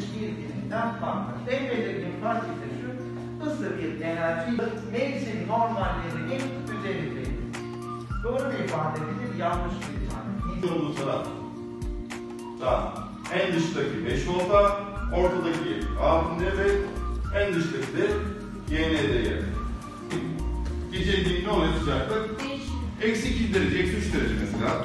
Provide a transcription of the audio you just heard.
cinsinden farklı. En belirgin fark ise şu, ısı bir enerji mevsim normallerinin üzerindeydi. Doğru bir ifade midir, yanlış bir ifade. Yolu taraf. Tamam. En dıştaki 5 volta, ortadaki ABD ve en dıştaki de YND'ye. Gece ne oluyor sıcaklık? Eksi 2 derece, eksi 3 derece mesela.